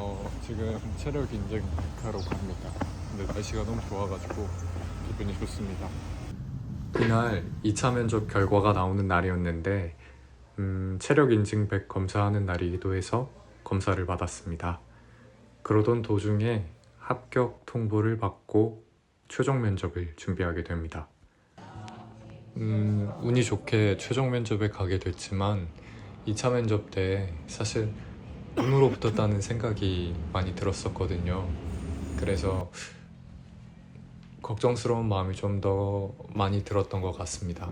어, 지금 체력 인증 하러 갑니다. 근데 날씨가 너무 좋아가지고 기분이 좋습니다. 그날 2차 면접 결과가 나오는 날이었는데 음, 체력 인증백 검사하는 날이기도 해서 검사를 받았습니다. 그러던 도중에 합격 통보를 받고 최종 면접을 준비하게 됩니다. 음, 운이 좋게 최종 면접에 가게 됐지만 2차 면접 때 사실 눈으로 붙었다는 생각이 많이 들었었거든요. 그래서 걱정스러운 마음이 좀 더 많이 들었던 것 같습니다.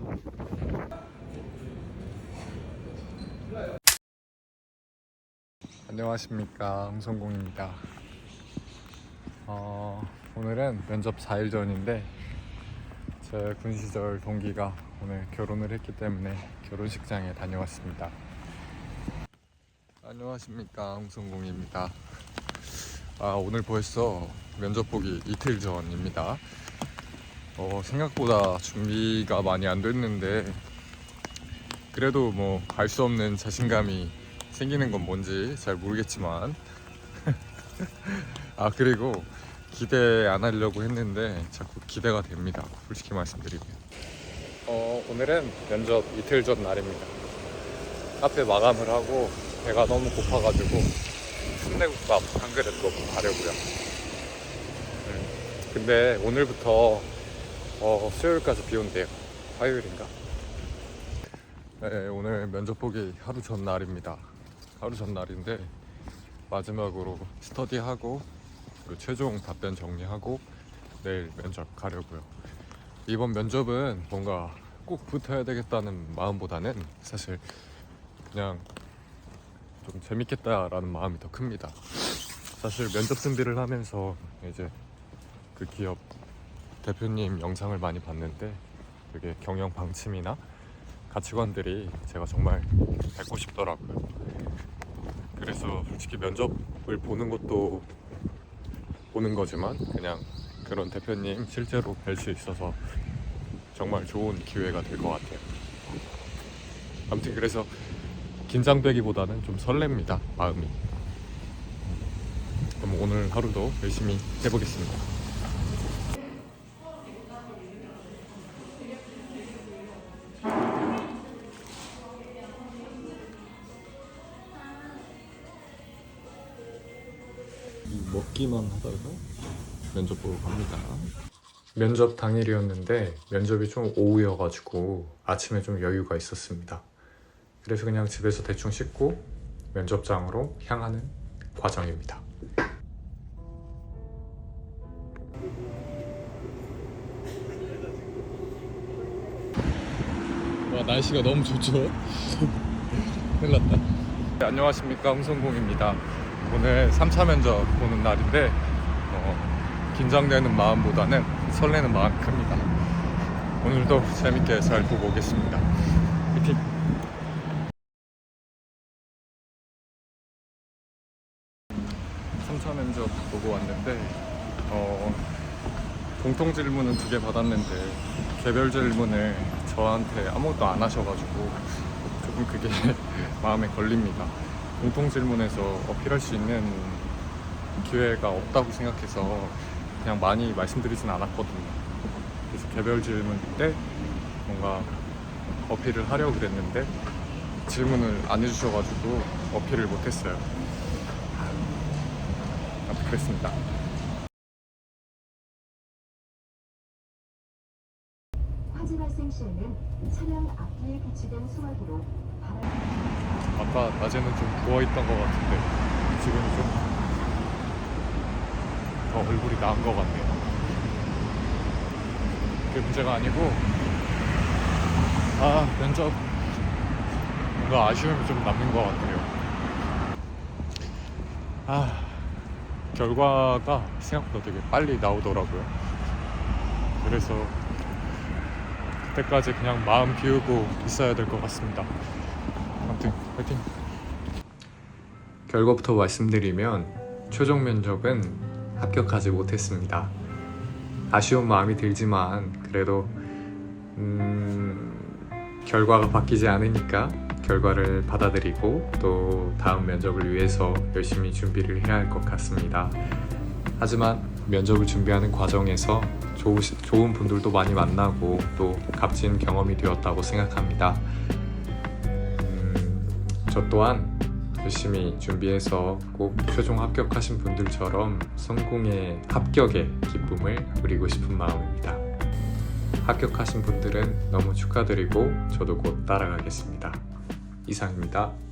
안녕하십니까 홍성공입니다. 어, 오늘은 면접 4일 전인데 제 군 시절 동기가 오늘 결혼을 했기 때문에 결혼식장에 다녀왔습니다. 안녕하십니까 홍성공입니다. 아 오늘 벌써 면접 보기 이틀 전입니다. 어, 생각보다 준비가 많이 안 됐는데 그래도 뭐 알 수 없는 자신감이 생기는 건 뭔지 잘 모르겠지만 아 그리고 기대 안 하려고 했는데 자꾸 기대가 됩니다. 솔직히 말씀드리면 어, 오늘은 면접 이틀 전 날입니다. 카페 마감을 하고 배가 너무 고파가지고 순대국밥 한 그릇 먹고 가려고요. 음, 근데 오늘부터 어, 수요일까지 비 온대요. 화요일인가? 네, 오늘 면접 보기 하루 전 날입니다. 하루 전 날인데 마지막으로 스터디하고 그리고 최종 답변 정리하고 내일 면접 가려고요. 이번 면접은 뭔가 꼭 붙어야 되겠다는 마음보다는 사실 그냥 좀 재밌겠다라는 마음이 더 큽니다. 사실 면접 준비를 하면서 이제 그 기업 대표님 영상을 많이 봤는데 그게 경영 방침이나 가치관들이 제가 정말 뵙고 싶더라고요. 그래서 솔직히 면접을 보는 것도 보는 거지만 그냥 그런 대표님 실제로 뵐 수 있어서 정말 좋은 기회가 될 것 같아요. 아무튼 그래서 긴장되기보다는 좀 설렙니다 마음이. 그럼 오늘 하루도 열심히 해보겠습니다. 먹기만 하다가 면접 보러 갑니다. 면접 당일이었는데 면접이 좀 오후여가지고 아침에 좀 여유가 있었습니다. 그래서 그냥 집에서 대충 씻고 면접장으로 향하는 과정입니다. 와 날씨가 너무 좋죠? 큰일 났다. 네, 안녕하십니까 홍성공입니다. 오늘 3차 면접 보는 날인데 어, 긴장되는 마음보다는 설레는 마음이 큽니다. 오늘도 재밌게 잘 보고 오겠습니다. 화이팅! 삼차 면접 보고 왔는데 어, 공통 질문은 두 개 받았는데 개별 질문을 저한테 아무것도 안 하셔가지고 조금 그게 마음에 걸립니다. 공통 질문에서 어필할 수 있는 기회가 없다고 생각해서 그냥 많이 말씀드리진 않았거든요. 그래서 개별 질문 때 뭔가 어필을 하려고 그랬는데 질문을 안 해주셔가지고 어필을 못했어요. 아무튼 그랬습니다. 발생 시에는 차량 앞뒤에 비치된 소화기로 바람 아까 낮에는 좀 부어있던 것 같은데 지금은 좀더 얼굴이 나은 것 같네요. 그게 문제가 아니고 아 면접 뭔가 아쉬움이 좀 남는 것 같아요. 아 결과가 생각보다 되게 빨리 나오더라고요. 그래서 그 때까지 그냥 마음 비우고 있어야 될 것 같습니다. 아무튼 화이팅! 결과부터 말씀드리면 최종 면접은 합격하지 못했습니다. 아쉬운 마음이 들지만 그래도 음, 결과가 바뀌지 않으니까 결과를 받아들이고 또 다음 면접을 위해서 열심히 준비를 해야 할 것 같습니다. 하지만 면접을 준비하는 과정에서 좋으시, 좋은 분들도 많이 만나고 또 값진 경험이 되었다고 생각합니다. 음, 저 또한 열심히 준비해서 꼭 최종 합격하신 분들처럼 성공의 합격의 기쁨을 누리고 싶은 마음입니다. 합격하신 분들은 너무 축하드리고 저도 곧 따라가겠습니다. 이상입니다.